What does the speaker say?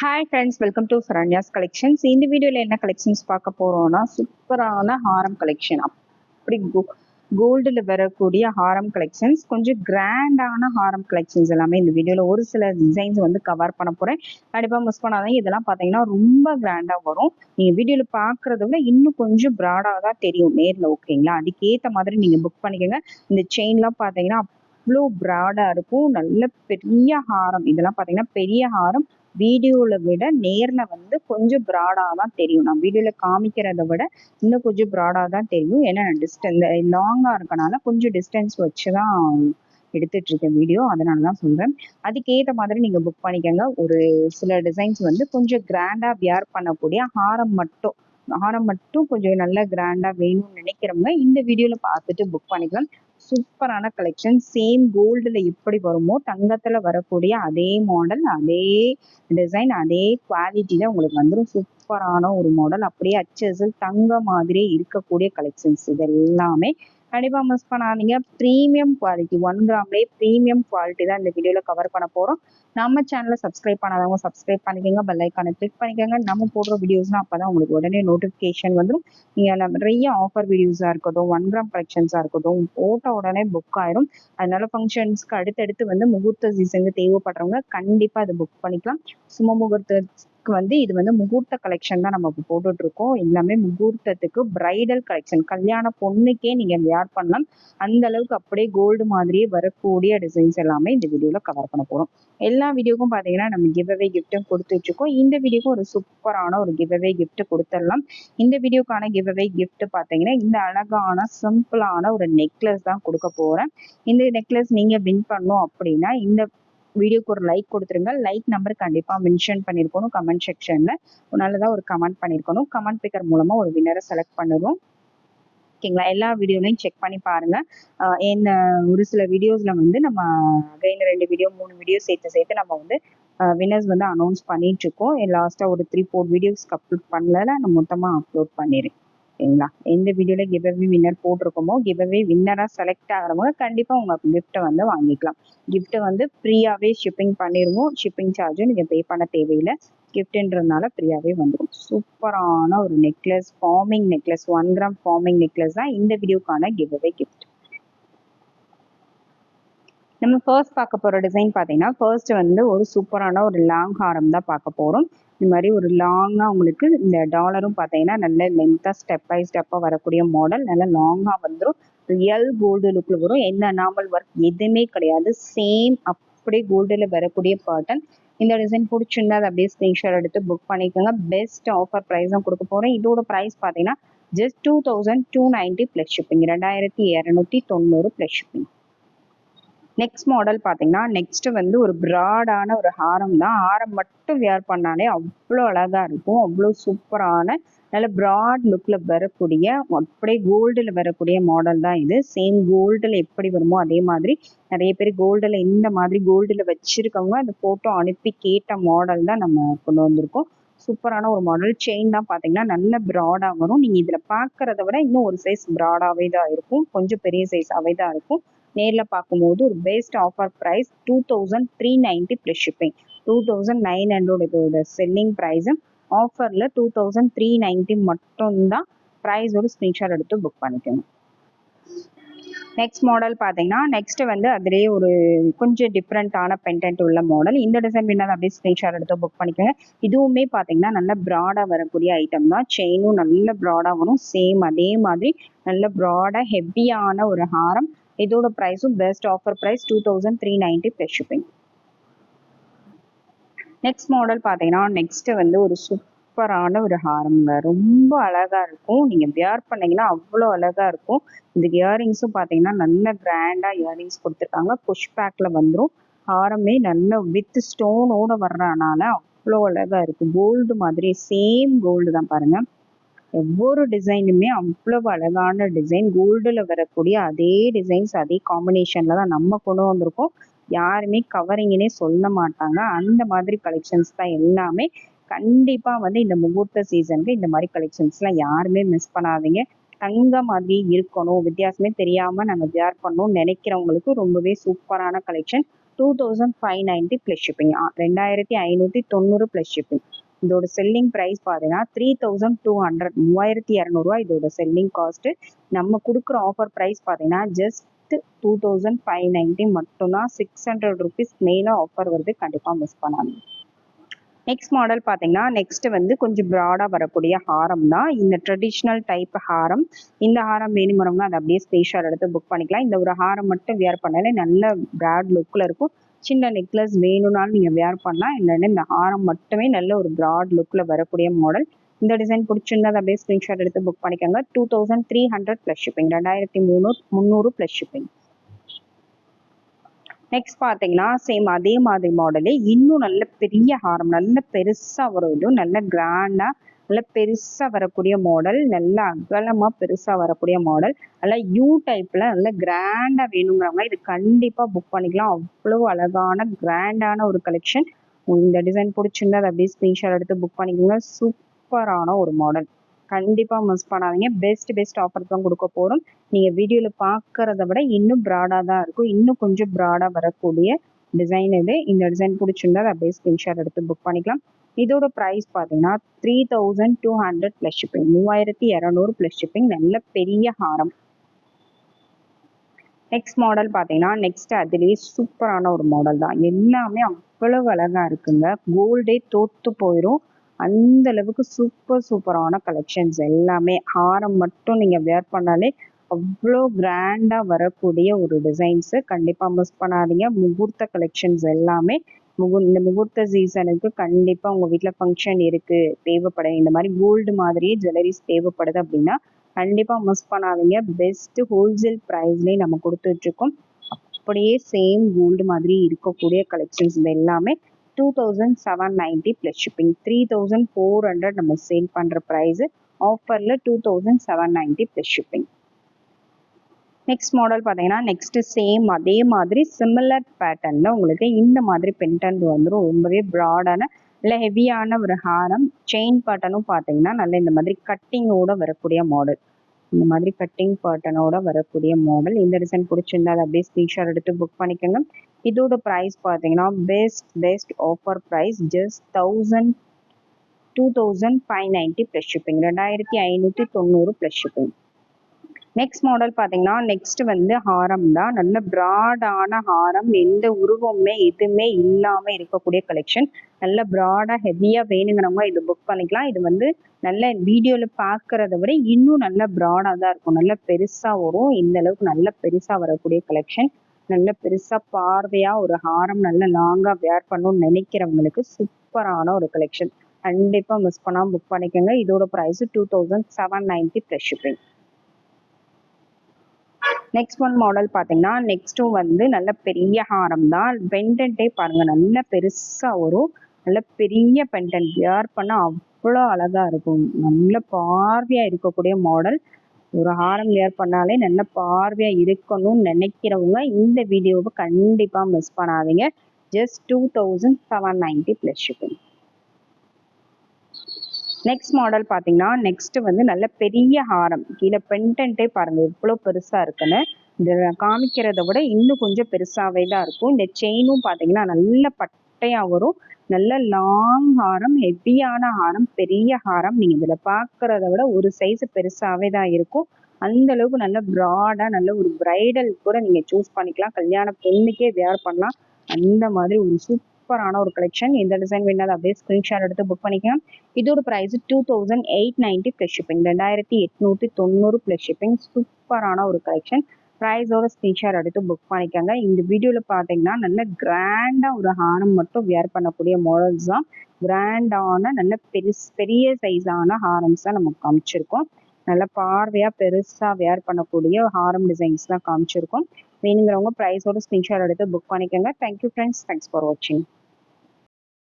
Hi friends welcome to Saranya's collections இந்த வீடியோவில் என்ன கலெக்ஷன்ஸ் பார்க்க போகிறோம்னா சூப்பரான ஹாரம் கலெக்ஷன் அப்படி கோல்டில் வரக்கூடிய ஹாரம் கலெக்ஷன்ஸ் கொஞ்சம் கிராண்டான ஹாரம் கலெக்ஷன்ஸ் எல்லாமே இந்த வீடியோவில் ஒரு சில டிசைன்ஸ் வந்து கவர் பண்ண போகிறேன் கண்டிப்பாக மிஸ் பண்ணாதீங்க. இதெல்லாம் பார்த்தீங்கன்னா ரொம்ப கிராண்டாக வரும். நீங்கள் வீடியோவில் பார்க்குறத விட இன்னும் கொஞ்சம் ப்ராடாக தான் தெரியும் நேரில் ஓகேங்களா அதுக்கேற்ற மாதிரி நீங்கள் புக் பண்ணிக்கோங்க. இந்த செயின்லாம் பார்த்தீங்கன்னா அவ்வளோ ப்ராடாக இருக்கும். நல்ல பெரிய ஹாரம் இதெல்லாம் பார்த்தீங்கன்னா பெரிய ஹாரம் வீடியோவில் விட நேரில் வந்து கொஞ்சம் ப்ராடாக தான் தெரியும். நான் வீடியோவில் காமிக்கிறத விட இன்னும் கொஞ்சம் ப்ராடாக தான் தெரியும். ஏன்னா நான் டிஸ்டன்ஸ் லாங்காக இருக்கனால கொஞ்சம் டிஸ்டன்ஸ் வச்சு தான் எடுத்துட்டு இருக்கேன் வீடியோ. அதனால தான் சொல்கிறேன் அதுக்கேற்ற மாதிரி நீங்கள் புக் பண்ணிக்கோங்க. ஒரு சில டிசைன்ஸ் வந்து கொஞ்சம் கிராண்டாக வியர் பண்ணக்கூடிய ஹாரம் மட்டும் ஹாரம் மட்டும் கொஞ்சம் நல்ல கிராண்டாக வேணும்னு நினைக்கிறவங்க இந்த வீடியோவில் பார்த்துட்டு புக் பண்ணிக்கலாம். சூப்பரான கலெக்ஷன் சேம் கோல்டில் எப்படி வருமோ தங்கத்தில் வரக்கூடிய அதே மாடல் அதே டிசைன் அதே குவாலிட்டியில் உங்களுக்கு வந்துடும் சூப்பரான ஒரு மாடல் அப்படியே அச்சசல் தங்க மாதிரியே இருக்கக்கூடிய கலெக்ஷன்ஸ் இது எல்லாமே கண்டிப்பாக மிஸ் பண்ணாதீங்க. ப்ரீமியம் குவாலிட்டி ஒன் கிராம்லேயே ப்ரீமியம் குவாலிட்டி தான் இந்த வீடியோவில் கவர் பண்ண போகிறோம் நம்ம சேனலை சப்ஸ்கிரைப் பண்ணாதவங்க சப்ஸ்கிரைப் பண்ணிக்கோங்க. பெல் ஐக்கானை கிளிக் பண்ணிக்கோங்க. நம்ம போடுற வீடியோஸ்னால் அப்போ தான் உங்களுக்கு உடனே நோட்டிஃபிகேஷன் வந்துடும் நீங்கள் நிறைய ஆஃபர் வீடியோஸாக இருக்கட்டும் ஒன் கிராம் கலெக்ஷன்ஸாக இருக்கட்டும் போட்ட உடனே புக் ஆயிரும். அதனால ஃபங்க்ஷன்ஸ்க்கு அடுத்தடுத்து வந்து முகூர்த்த சீசனுக்கு தேவைப்படுறவங்க கண்டிப்பாக அதை புக் பண்ணிக்கலாம். சும முகூர்த்த வந்து இது வந்து முகூர்த்த கலெக்ஷன் தான் நம்ம போட்டுட்டு இருக்கோம் எல்லாமே முகூர்த்தத்துக்கு பிரைடல் கலெக்ஷன் கல்யாண பொண்ணுக்கே நீங்க வேர் பண்ணலாம் அந்த அளவுக்கு அப்படியே கோல்டு மாதிரியே வரக்கூடிய டிசைன்ஸ் எல்லாமே இந்த வீடியோல கவர் பண்ண போறோம். எல்லா வீடியோக்கும் பாத்தீங்கன்னா நம்ம கிவ் அவே கிஃப்ட்டும் கொடுத்து வச்சிருக்கோம் இந்த வீடியோக்கும் ஒரு சூப்பரான ஒரு கிவ்அவே கிஃப்ட் கொடுத்துடலாம். இந்த வீடியோக்கான கிவ்அவே கிஃப்ட் பாத்தீங்கன்னா இந்த அழகான சிம்பிளான ஒரு நெக்லஸ் தான் கொடுக்க போறேன். இந்த நெக்லஸ் நீங்க வின் பண்ணும் அப்படின்னா இந்த வீடியோக்கு ஒரு லைக் கொடுத்துருங்க. லைக் நம்பர் கண்டிப்பாக மென்ஷன் பண்ணியிருக்கணும் கமெண்ட் செக்ஷனில் நல்லதாக ஒரு கமெண்ட் பண்ணியிருக்கணும் கமெண்ட் பிக்கர் மூலமாக ஒரு வின்னரை செலக்ட் பண்ணுவோம் ஓகேங்களா எல்லா வீடியோலையும் செக் பண்ணி பாருங்க. என் ஒரு சில வீடியோஸ்ல வந்து நம்ம அகைன் ரெண்டு வீடியோ மூணு வீடியோ சேர்த்து சேர்த்து நம்ம வந்து வின்னர்ஸ் வந்து அனௌன்ஸ் பண்ணிட்டு இருக்கோம். லாஸ்ட்டாக ஒரு த்ரீ ஃபோர் வீடியோஸ்க்கு அப்லோட் பண்ணல நான் மொத்தமாக அப்லோட் பண்ணிடுறேன் ஓகேங்களா எந்த வீடியோல கிவ்அவே வின்னர் போட்டிருக்கோமோ கிவ்அவே வின்னரா செலக்ட் ஆகிறவங்க கண்டிப்பா உங்க கிஃப்ட்டை வந்து வாங்கிக்கலாம். கிஃப்ட்டை வந்து ஃப்ரீயாவே ஷிப்பிங் பண்ணிடுவோம். ஷிப்பிங் சார்ஜும் நீங்க பே பண்ண தேவையில்லை. கிஃப்ட்ன்றதுனால ஃப்ரீயாகவே வந்துடும் சூப்பரான ஒரு necklace forming necklace one gram forming necklace தான் இந்த வீடியோக்கான கிவ்அவே கிஃப்ட் நம்ம ஃபர்ஸ்ட் பார்க்க போகிற டிசைன் பார்த்தீங்கன்னா ஃபர்ஸ்ட் வந்து ஒரு சூப்பரான ஒரு லாங் ஹாரம் தான் பார்க்க போகிறோம் இந்த மாதிரி ஒரு லாங்காக உங்களுக்கு இந்த டாலரும் பார்த்தீங்கன்னா நல்ல லென்த்தாக ஸ்டெப் பை ஸ்டெப்பாக வரக்கூடிய மாடல் நல்ல லாங்காக வந்துடும் ரியல் கோல்டு லுக்கில் வரும். என்ன நார்மல் ஒர்க் எதுவுமே கிடையாது. சேம் அப்படியே கோல்டில் வரக்கூடிய பேட்டர்ன் இந்த டிசைன் பிடிச்சிருந்தா அதை அப்படியே ஸ்க்ரீன்ஷாட் எடுத்து புக் பண்ணிக்கோங்க. பெஸ்ட் ஆஃபர் ப்ரைஸும் கொடுக்க போகிறேன் இதோட ப்ரைஸ் பார்த்தீங்கன்னா just two thousand two ninety plus shipping ரெண்டாயிரத்தி இரநூத்தி தொண்ணூறு ப்ளஸ் ஷிப்பிங் நெக்ஸ்ட் மாடல் பார்த்தீங்கன்னா நெக்ஸ்ட் வந்து ஒரு ப்ராடான ஒரு ஹாரம் தான். ஹாரம் மட்டும் வியர் பண்ணாலே அவ்வளோ அழகாக இருக்கும். அவ்வளோ சூப்பரான நல்ல ப்ராட் லுக்கில் வரக்கூடிய அப்படியே கோல்டில் வரக்கூடிய மாடல் தான் இது. சேம் கோல்டில் எப்படி வருமோ அதே மாதிரி நிறைய பேர் கோல்டில் இந்த மாதிரி கோல்டில் வச்சுருக்கவங்க அந்த ஃபோட்டோ அனுப்பி கேட்ட மாடல் தான் நம்ம கொண்டு வந்திருக்கோம். சூப்பரான ஒரு மாடல் செயின் தான் பார்த்தீங்கன்னா நல்ல ப்ராடாக வரும். நீங்கள் இதில் பார்க்குறத விட இன்னும் ஒரு சைஸ் ப்ராடாகவே தான் இருக்கும். கொஞ்சம் பெரிய சைஸாகவே தான் இருக்கும். நேரில் பார்க்கும்போது ஒரு best offer price two thousand three ninety plus shipping two thousand nine hundred இதோட செல்லிங் ப்ரைஸும் ஆஃபரில் டூ தௌசண்ட் த்ரீ நைன்ட்டி மட்டும்தான் ப்ரைஸோட ஸ்க்ரீன்ஷாட் எடுத்து புக் பண்ணிக்கணும். நெக்ஸ்ட் மாடல் பார்த்தீங்கன்னா நெக்ஸ்ட் வந்து அதிலே ஒரு கொஞ்சம் டிஃப்ரெண்ட்டான பென்டென்ட் உள்ள மாடல் இந்த டிசைன் பின்னால் அப்படியே ஸ்க்ரீன்ஷாட் எடுத்து புக் பண்ணிக்கோங்க. இதுவுமே பார்த்தீங்கன்னா நல்ல ப்ராடாக வரக்கூடிய ஐட்டம் தான். செயினும் நல்ல ப்ராடாக வரும். சேம் அதே மாதிரி நல்ல ப்ராடாக ஹெவியான ஒரு ஹாரம். இதோட ப்ரைஸும் best offer price two thousand three ninety plus shipping next model பார்த்தீங்கன்னா நெக்ஸ்ட் வந்து ஒரு சூப்பரான ஒரு ஹாரம்ங்க. ரொம்ப அழகா இருக்கும். நீங்க வியர் பண்ணீங்கன்னா அவ்வளோ அழகா இருக்கும். இந்த இயரிங்ஸும் பார்த்தீங்கன்னா நல்ல கிராண்டா இயரிங்ஸ் கொடுத்துருக்காங்க. புஷ் பேக்ல வந்துடும் ஹாரமே நல்ல வித் ஸ்டோனோட வர்றதுனால அவ்வளோ அழகா இருக்கும் கோல்டு மாதிரி சேம் கோல்டு தான் பாருங்க. ஒவ்வொரு டிசைனுமே அவ்வளவு அழகான டிசைன். கோல்டில் வரக்கூடிய அதே டிசைன்ஸ் அதே காம்பினேஷன்ல தான் நம்ம கொண்டு வந்திருக்கோம். யாருமே கவரிங்கனே சொல்ல மாட்டாங்க. அந்த மாதிரி கலெக்ஷன்ஸ் தான் எல்லாமே கண்டிப்பா வந்து இந்த முகூர்த்த சீசனுக்கு இந்த மாதிரி கலெக்ஷன்ஸ்லாம் யாருமே மிஸ் பண்ணாதீங்க. தங்க மாதிரி இருக்கணும். வித்தியாசமே தெரியாம நாங்க வியர் பண்ணணும் நினைக்கிறவங்களுக்கு ரொம்பவே சூப்பரான collection two thousand five ninety plus shipping ரெண்டாயிரத்தி ஐநூற்றி தொண்ணூறு ப்ளஸ் ஷிப்பிங் இதோட செல்லிங் ப்ரைஸ் பார்த்தீங்கன்னா த்ரீ தௌசண்ட் டூ ஹண்ட்ரட் மூவாயிரத்தி இரநூறுவா இதோட செல்லிங் காஸ்ட்டு நம்ம கொடுக்குற ஆஃபர் ப்ரைஸ் பார்த்தீங்கன்னா just two thousand five ninety மட்டும்தான் சிக்ஸ் ஹண்ட்ரட் ருபீஸ் மேலே ஆஃபர் வருது. கண்டிப்பாக மிஸ் பண்ணாதீங்க. நெக்ஸ்ட் மாடல் பார்த்தீங்கன்னா நெக்ஸ்ட் வந்து கொஞ்சம் ப்ராடாக வரக்கூடிய ஹாரம் தான். இந்த ட்ரெடிஷ்னல் டைப் ஹாரம். இந்த ஹாரம் வேணுங்கிறவங்க அதை அப்படியே ஸ்பேஷியல் எடுத்து புக் பண்ணிக்கலாம். இந்த ஒரு ஹாரம் மட்டும் வியர் பண்ணாலே நல்ல ப்ராட் லுக்கில் இருக்கும். சின்ன நெக்லஸ் வேணும்னாலும் நீங்கள் வேர் பண்ணலாம் இல்லைன்னா இந்த ஹாரம் மட்டுமே நல்ல ஒரு ப்ராட் லுக்கில் வரக்கூடிய மாடல் இந்த டிசைன் பிடிச்சிருந்தா அப்படியே ஸ்க்ரீன்ஷாட் எடுத்து புக் பண்ணிக்கோங்க. Two thousand three hundred plus shipping ரெண்டாயிரத்தி மூணு முந்நூறு ப்ளஸ் ஷிப்பிங் நெக்ஸ்ட் பார்த்தீங்கன்னா சேம் அதே மாதிரி மாடலே இன்னும் நல்ல பெரிய ஹாரம் நல்ல பெருசாக வரும். இதுவும் நல்ல கிராண்டாக நல்ல பெருசாக வரக்கூடிய மாடல் நல்ல அகலமாக பெருசாக வரக்கூடிய மாடல் நல்ல யூ டைப்பில் நல்ல கிராண்டாக வேணுங்கிறவங்க இது கண்டிப்பாக புக் பண்ணிக்கலாம். அவ்வளோ அழகான கிராண்டான ஒரு கலெக்ஷன் இந்த டிசைன் பிடிச்சிருந்தா அதை அப்படியே ஸ்க்ரீன்ஷாட் எடுத்து புக் பண்ணிக்கோங்க. சூப்பரான ஒரு மாடல் கண்டிப்பாக மிஸ் பண்ணாதீங்க. பெஸ்ட் பெஸ்ட் ஆஃபர் தான் கொடுக்க போகிறோம் நீங்கள் வீடியோவில் பார்க்குறத விட இன்னும் ப்ராடாக தான் இருக்கும். இன்னும் கொஞ்சம் ப்ராடாக வரக்கூடிய டிசைன் இது. இந்த டிசைன் பிடிச்சிருந்தா அதை அப்படியே ஸ்க்ரீன்ஷாட் எடுத்து புக் பண்ணிக்கலாம். இதோட ப்ரைஸ் பார்த்தீங்கன்னா three thousand two hundred plus shipping மூவாயிரத்தி இரநூறு ப்ளஸ் ஷிப்பிங் நல்ல பெரிய ஹாரம். நெக்ஸ்ட் மாடல் பார்த்தீங்கன்னா நெக்ஸ்ட் அதுலேயே சூப்பரான ஒரு மாடல் தான். எல்லாமே அவ்வளவு அழகாக இருக்குங்க. கோல்டே தோத்து போயிடும் அந்த அளவுக்கு சூப்பர் சூப்பரான கலெக்ஷன்ஸ் எல்லாமே. ஹாரம் மட்டும் நீங்கள் வேர் பண்ணாலே அவ்வளோ கிராண்டாக வரக்கூடிய ஒரு டிசைன்ஸு கண்டிப்பாக மிஸ் பண்ணாதீங்க. முகூர்த்த கலெக்ஷன்ஸ் எல்லாமே முகு இந்த முகூர்த்த சீசனுக்கு கண்டிப்பாக உங்கள் வீட்டில் ஃபங்க்ஷன் இருக்குது தேவைப்பட இந்த மாதிரி கோல்டு மாதிரியே ஜுவல்லரிஸ் தேவைப்படுது அப்படின்னா கண்டிப்பாக மிஸ் பண்ணாதீங்க. பெஸ்ட்டு ஹோல்சேல் ப்ரைஸ்லேயே நம்ம கொடுத்துட்ருக்கோம் அப்படியே சேம் கோல்டு மாதிரி இருக்கக்கூடிய கலெக்ஷன்ஸ் இது எல்லாமே two thousand seven ninety plus shipping three thousand four hundred நம்ம சேல் பண்ணுற ப்ரைஸு ஆஃபரில் two thousand seven ninety plus shipping next model பார்த்தீங்கன்னா நெக்ஸ்ட் சேம் அதே மாதிரி சிமிலர் பேட்டர்னில் உங்களுக்கு இந்த மாதிரி பென்டன் வந்துடும் ரொம்பவே ப்ராடான இல்லை ஹெவியான ஒரு ஹாரம். செயின் பேட்டர்னும் பார்த்தீங்கன்னா நல்ல இந்த மாதிரி கட்டிங்கோட வரக்கூடிய மாடல் இந்த மாதிரி கட்டிங் பேட்டர்னோட வரக்கூடிய மாடல் இந்த டிசைன் பிடிச்சிருந்தா அதை அப்படியே ஸ்க்ரீன்ஷாட் எடுத்து புக் பண்ணிக்கோங்க. இதோட ப்ரைஸ் பார்த்தீங்கன்னா best best offer price just thousand two thousand five ninety plus shipping ரெண்டாயிரத்தி ஐநூற்றி தொண்ணூறு ப்ளஸ் ஷிப்பிங் நெக்ஸ்ட் மாடல் பார்த்தீங்கன்னா நெக்ஸ்ட் வந்து ஹாரம் தான். நல்ல ப்ராடான ஹாரம். எந்த உருவமே எதுவுமே இல்லாமல் இருக்கக்கூடிய கலெக்ஷன் நல்ல ப்ராடாக ஹெவியாக வேணுங்கிறவங்க இது புக் பண்ணிக்கலாம். இது வந்து நல்ல வீடியோவில் பார்க்குறத விட இன்னும் நல்ல ப்ராடாக தான் இருக்கும். நல்ல பெருசாக வரும். இந்த அளவுக்கு நல்ல பெருசாக வரக்கூடிய கலெக்ஷன் நல்ல பெருசாக பார்வையாக ஒரு ஹாரம் நல்ல லாங்காக வேர் பண்ணணும்னு நினைக்கிறவங்களுக்கு சூப்பரான ஒரு கலெக்ஷன் கண்டிப்பாக மிஸ் பண்ணாமல் புக் பண்ணிக்கோங்க. இதோட price two thousand seven ninety plus shipping next one model பார்த்தீங்கன்னா நெக்ஸ்ட்டும் வந்து நல்ல பெரிய ஹாரம் தான். பெண்டன்ட்டே பாருங்க. நல்ல பெருசாக வரும். நல்ல பெரிய பெண்டன்ட் வியர் பண்ண அவ்வளோ அழகா இருக்கும். நல்ல பார்வையாக இருக்கக்கூடிய மாடல் ஒரு ஹாரம் வியர் பண்ணாலே நல்ல பார்வையாக இருக்கணும்னு நினைக்கிறவங்க இந்த வீடியோவை கண்டிப்பாக மிஸ் பண்ணாதீங்க. Just two thousand seven ninety plus shipping next model பார்த்தீங்கன்னா நெக்ஸ்ட் வந்து நல்ல பெரிய ஹாரம். கீழே பென்டென்ட்டே பாருங்க எவ்வளோ பெருசாக இருக்குன்னு. இந்த காமிக்கிறத விட இன்னும் கொஞ்சம் பெருசாகவே தான் இருக்கும். இந்த செயினும் பார்த்தீங்கன்னா நல்ல பட்டையாக வரும். நல்ல லாங் ஹாரம் ஹெவியான ஹாரம் பெரிய ஹாரம் நீங்கள் இதில் பார்க்குறத விட ஒரு சைஸ் பெருசாகவே தான் இருக்கும். அந்த அளவுக்கு நல்ல ப்ராடாக நல்ல ஒரு பிரைடல் கூட நீங்கள் சூஸ் பண்ணிக்கலாம். கல்யாண பொண்ணுக்கே வேர் பண்ணலாம். அந்த மாதிரி ஒரு சூப்பரான ஒரு கலெக்ஷன் எந்த டிசைன் வேணாலும் அப்படியே ஸ்க்ரீன்ஷாட் எடுத்து புக் பண்ணிக்கலாம். இதோட price two thousand eight ninety plus shipping ரெண்டாயிரத்தி எட்நூற்றி தொண்ணூறு ப்ளஸ் ஷிப்பிங் சூப்பரான ஒரு கலெக்ஷன் ப்ரைஸோட ஸ்க்ரீன்ஷாட் எடுத்து புக் பண்ணிக்கோங்க. இந்த வீடியோவில் பார்த்தீங்கன்னா நல்ல கிராண்டாக ஒரு ஹாரம் மட்டும் வியர் பண்ணக்கூடிய மாடல்ஸ் தான் கிராண்டான நல்ல பெருஸ் பெரிய சைஸான ஹாரம்ஸ் தான் நமக்கு காமிச்சிருக்கோம். நல்ல பார்வையாக பெருசாக வியர் பண்ணக்கூடிய ஹாரம் டிசைன்ஸ் தான் காமிச்சிருக்கோம். வேணுங்கிறவங்க ப்ரைஸோட ஸ்க்ரீன்ஷாட் எடுத்து புக் பண்ணிக்கோங்க. Thank you friends thanks for வாட்சிங்